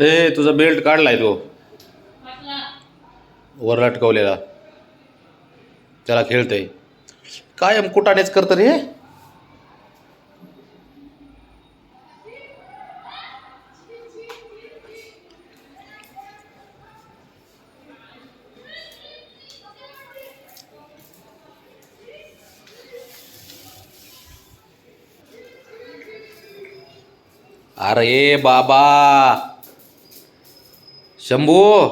ए तुझा बेल्ट काढलाय तो. वर लटकवलेला. त्याला खेळतय. कायम कुटानेच करतं रे. अरे बाबा! शंभू!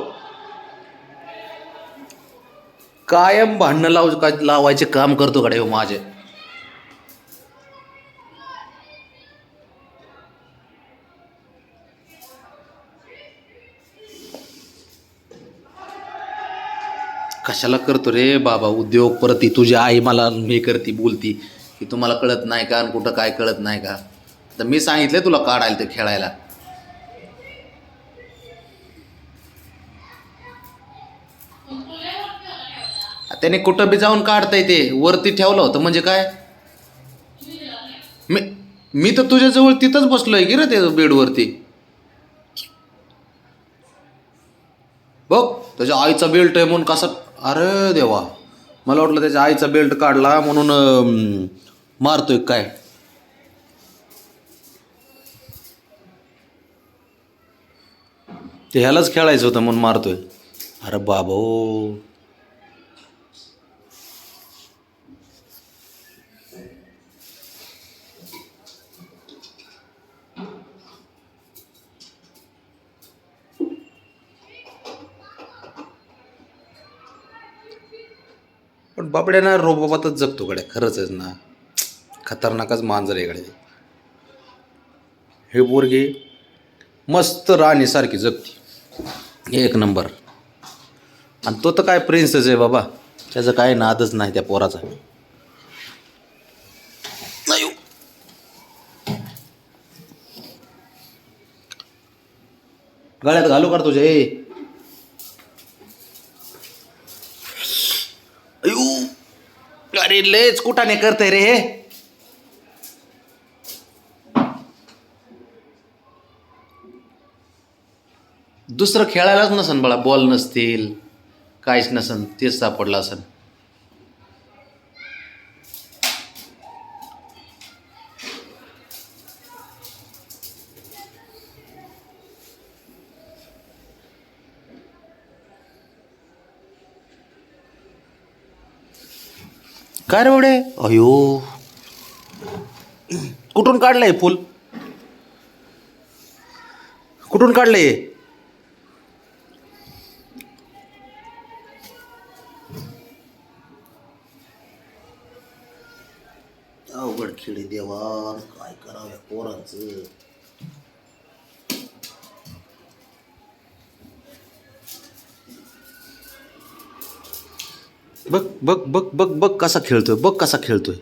कायम भांडणं लाव लावायचे काम करतो कडे हो माझे. कशाला करतो रे बाबा? उद्योग परत ती तुझी आई मला हे करती बोलती. की तुम्हाला कळत नाही का? आणि कुठं काय कळत नाही का? तर मी सांगितलंय तुला काढायला ते खेळायला. त्याने कुठं बी जाऊन काढता येते वरती ठेवलं होतं म्हणजे काय? मी मी तर तुझ्याजवळ तिथंच बसलोय की रे ते बेडवरती. बघ त्याच्या आईचा बेल्ट आहे म्हणून कसा अरे देवा. मला वाटलं त्याच्या आईचा बेल्ट काढला म्हणून मारतोय काय? ते ह्यालाच खेळायचं होतं म्हणून मारतोय. अरे बाबा पण बाबड्या ना रोबाबातच जगतो गड्या खरंच आहे ना. खतरनाकच मांजर आहे गड्या. हे पोरगी मस्त राणीसारखी जगती. एक नंबर. आणि तो तर काय प्रिन्सच आहे बाबा. त्याचं काय नादच नाही त्या पोराचा. अयो. हो. गळ्यात घालू कर तुझ्या ए अयो अरे लयच कुठाने करतय रे हे? दुसरं खेळायलाच नसन बळा बॉल नसतील काहीच नसन तेच सापडलं असन. काय रे अयो. कुठून काढलंय फुल? कुठून काढलंय अवघड खेळी देवा. काय करावं या पोरांचं? बघ बघ बघ बघ बघ कसा खेळतोय बघ कसा खेळतोय.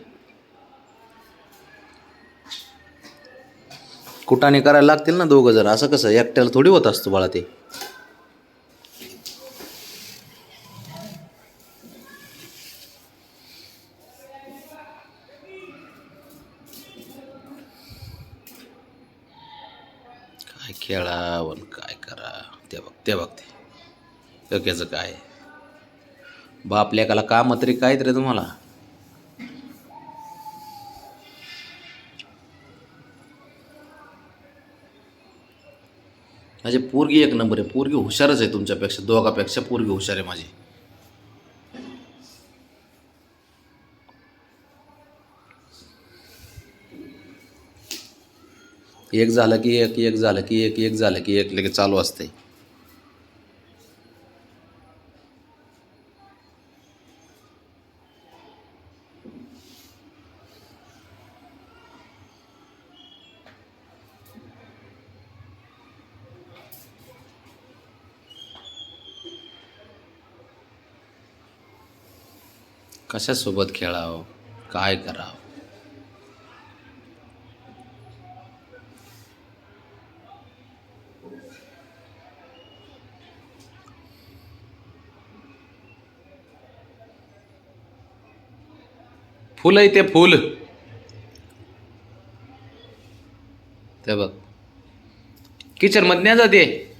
कुटाने करायला लागतील ना दोघं जर असं कसं एकट्याला थोडी होत असतो बाळा ते. काय खेळा काय करा ते बघ ते बघ ते. डोक्याचं काय बाप लेकाला काम तरी काय रे तुम्हाला? माझी पोरगी एक नंबर आहे. पोरगी हुशारच आहे तुमच्यापेक्षा. दोघापेक्षा पोरगी हुशार आहे माझी. एक झालं की एक एक झालं की एक एक झालं की एक लगेच चालू असते कशासोबत खेळावं? काय करावं? फुल आहे ते फुल. ते बघ. किचन नाही जाते